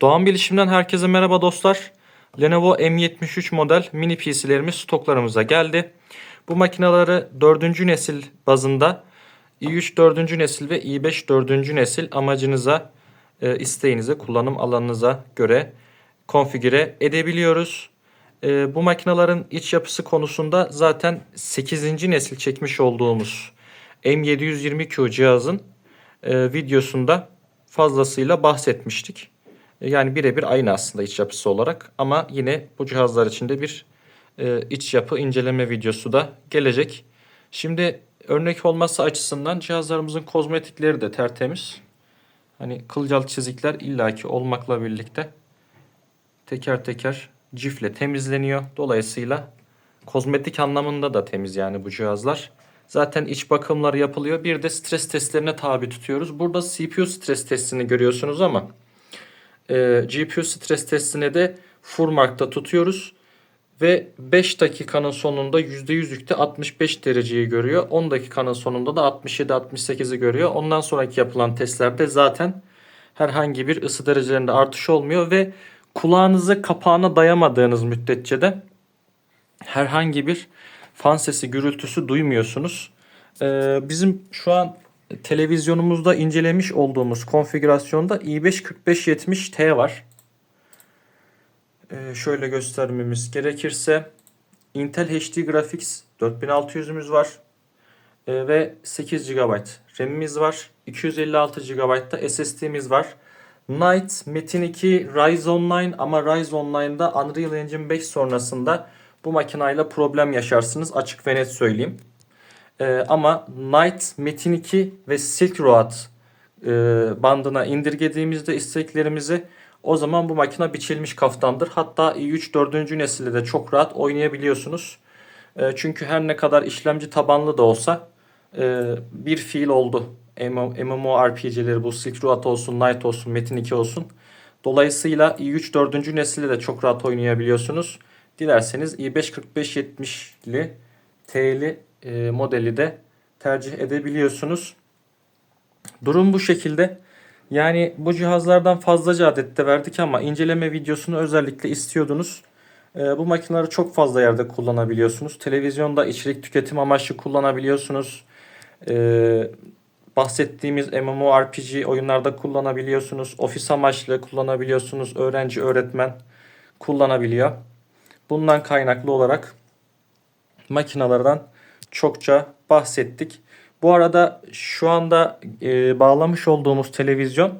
Doğan Bilişim'den herkese merhaba dostlar. Lenovo M73 model mini PC'lerimiz stoklarımıza geldi. Bu makineleri 4. nesil bazında i3 4. nesil ve i5 4. nesil amacınıza, e, isteğinize, kullanım alanınıza göre konfigüre edebiliyoruz. E, bu makinelerin iç yapısı konusunda zaten 8. nesil çekmiş olduğumuz M720Q cihazın e, videosunda fazlasıyla bahsetmiştik. Yani birebir aynı aslında iç yapısı olarak ama yine bu cihazlar içinde bir e, iç yapı inceleme videosu da gelecek. Şimdi örnek olması açısından cihazlarımızın kozmetikleri de tertemiz. Hani kılcal çizikler illaki olmakla birlikte teker teker cifle temizleniyor. Dolayısıyla kozmetik anlamında da temiz yani bu cihazlar. Zaten iç bakımlar yapılıyor. Bir de stres testlerine tabi tutuyoruz. Burada CPU stres testini görüyorsunuz ama e, GPU stres testine de Furmark'ta tutuyoruz. Ve 5 dakikanın sonunda %100'lükte 65 dereceyi görüyor. 10 dakikanın sonunda da 67-68'i görüyor. Ondan sonraki yapılan testlerde zaten herhangi bir ısı derecelerinde artış olmuyor ve kulağınızı kapağına dayamadığınız müddetçe de herhangi bir fan sesi gürültüsü duymuyorsunuz. Ee, bizim şu an televizyonumuzda incelemiş olduğumuz konfigürasyonda i5 4570T var. Ee, şöyle göstermemiz gerekirse Intel HD Graphics 4600'ümüz var. Ee, ve 8 GB RAM'imiz var. 256 GB da SSD'miz var. Knight Metin 2 Rise Online ama Rise Online'da Unreal Engine 5 sonrasında bu makinayla problem yaşarsınız. Açık ve net söyleyeyim. Ee, ama Knight, Metin 2 ve Silk Road e, bandına indirgediğimizde isteklerimizi o zaman bu makine biçilmiş kaftandır. Hatta i3 4. nesilde de çok rahat oynayabiliyorsunuz. E, çünkü her ne kadar işlemci tabanlı da olsa e, bir fiil oldu. MMORPG'leri bu Silk Road olsun, Knight olsun, Metin 2 olsun. Dolayısıyla i3 4. nesilde de çok rahat oynayabiliyorsunuz. Dilerseniz i5 4570'li T'li e, modeli de tercih edebiliyorsunuz. Durum bu şekilde. Yani bu cihazlardan fazlaca adette verdik ama inceleme videosunu özellikle istiyordunuz. E, bu makineleri çok fazla yerde kullanabiliyorsunuz. Televizyonda içerik tüketim amaçlı kullanabiliyorsunuz. E, bahsettiğimiz MMORPG oyunlarda kullanabiliyorsunuz. Ofis amaçlı kullanabiliyorsunuz. Öğrenci, öğretmen kullanabiliyor. Bundan kaynaklı olarak makinalardan çokça bahsettik. Bu arada şu anda e, bağlamış olduğumuz televizyon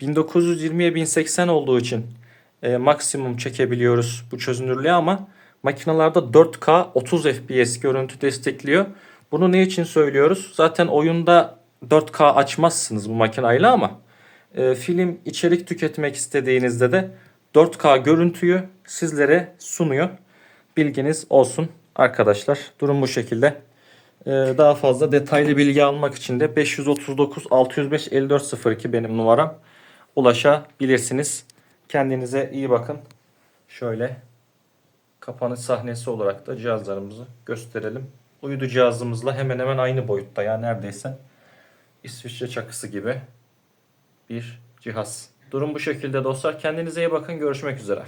1920'ye 1080 olduğu için e, maksimum çekebiliyoruz bu çözünürlüğe ama makinalarda 4K 30 FPS görüntü destekliyor. Bunu ne için söylüyoruz? Zaten oyunda 4K açmazsınız bu makinayla ama e, film içerik tüketmek istediğinizde de 4K görüntüyü sizlere sunuyor. Bilginiz olsun arkadaşlar. Durum bu şekilde. Ee, daha fazla detaylı bilgi almak için de 539 605 5402 benim numaram. Ulaşabilirsiniz. Kendinize iyi bakın. Şöyle kapanış sahnesi olarak da cihazlarımızı gösterelim. Uydu cihazımızla hemen hemen aynı boyutta ya neredeyse İsviçre çakısı gibi bir cihaz. Durum bu şekilde dostlar. Kendinize iyi bakın. Görüşmek üzere.